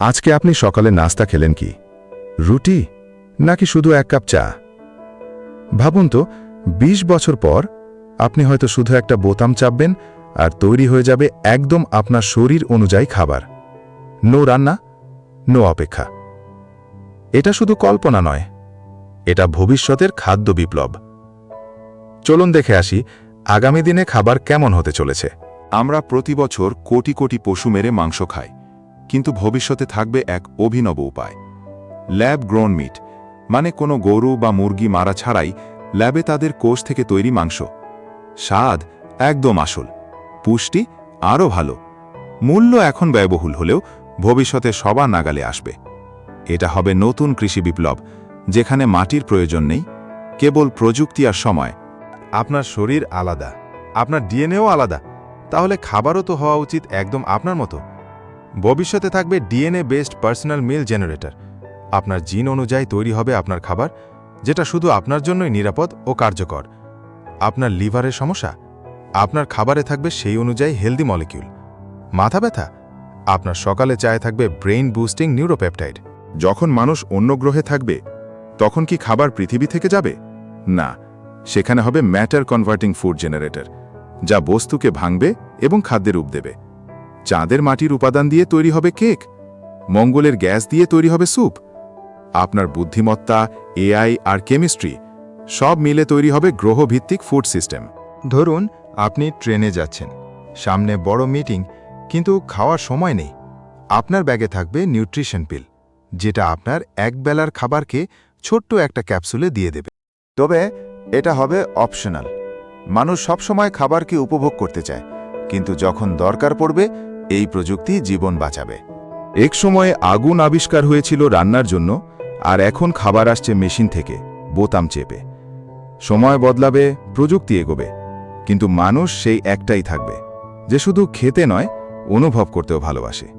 আজকে আপনি সকালে নাস্তা খেলেন কি? রুটি? নাকি শুধু এক কাপ চা? ভাবুন তো ২০ বছর পর আপনি হয়তো শুধু একটা বোতাম চাপবেন আর তৈরি হয়ে যাবে একদম আপনার শরীর অনুযায়ী খাবার। নো রান্না, নো অপেক্ষা। এটা শুধু কল্পনা নয়, এটা ভবিষ্যতের খাদ্য বিপ্লব। চলুন দেখে আসি, আগামী দিনে খাবার কেমন হতে চলেছে। আমরা প্রতি বছর কোটি কোটি পশু মেরে মাংস খাই। কিন্তু ভবিষ্যতে থাকবে এক অভিনব উপায়। ল্যাব গ্রোন মিট মানে কোনো গরু বা মুরগি মারা ছাড়াই ল্যাবে তাদের কোষ থেকে তৈরি মাংস। স্বাদ একদম আসল। পুষ্টি আরও ভালো। মূল্য এখন ব্যয়বহুল হলেও ভবিষ্যতে সবার নাগালে আসবে। এটা হবে নতুন কৃষি বিপ্লব, যেখানে মাটির প্রয়োজন নেই, কেবল প্রযুক্তি আর সময়। আপনার শরীর আলাদা, আপনার ডিএনএও আলাদা, তাহলে খাবারও তো হওয়া উচিত একদম আপনার মতো। ভবিষ্যতে থাকবে DNA based personal meal generator. আপনার জিন অনুযায়ী তৈরি হবে আপনার খাবার, যেটা শুধু আপনার জন্যই নিরাপদ ও কার্যকর। আপনার লিভারের সমস্যা, আপনার খাবারে থাকবে সেই অনুযায়ী হেলদি মলিকিউল। মাথা ব্যথা, আপনার সকালে চায়ে থাকবে ব্রেইন বুস্টিং নিউরোপেপটাইড। যখন মানুষ অন্য গ্রহে থাকবে, তখন কি খাবার পৃথিবী থেকে যাবে? না, সেখানে হবে ম্যাটার কনভার্টিং ফুড জেনারেটর, যা বস্তুকে ভাঙবে এবং খাদ্যের রূপ দেবে। চাঁদের মাটির উপাদান দিয়ে তৈরি হবে কেক, মঙ্গলের গ্যাস দিয়ে তৈরি হবে স্যুপ, আপনার বুদ্ধিমত্তা, এআই আর কেমিস্ট্রি সব মিলে তৈরি হবে গ্রহভিত্তিক ফুড সিস্টেম। ধরুন, আপনি ট্রেনে যাচ্ছেন, সামনে বড় মিটিং, কিন্তু খাওয়ার সময় নেই। আপনার ব্যাগে থাকবে নিউট্রিশন পিল, যেটা আপনার একবেলার খাবারকে ছোট্ট একটা ক্যাপসুলে দিয়ে দেবে। তবে এটা হবে অপশনাল। মানুষ সবসময় খাবারকে উপভোগ করতে চায়, কিন্তু যখন দরকার পড়বে এই প্রযুক্তি জীবন বাঁচাবে। এক সময়ে আগুন আবিষ্কার হয়েছিল রান্নার জন্য, আর এখন খাবার আসছে মেশিন থেকে, বোতাম চেপে। সময় বদলাবে, প্রযুক্তি এগোবে, কিন্তু মানুষ সেই একটাই থাকবে, যে শুধু খেতে নয়, অনুভব করতেও ভালোবাসে।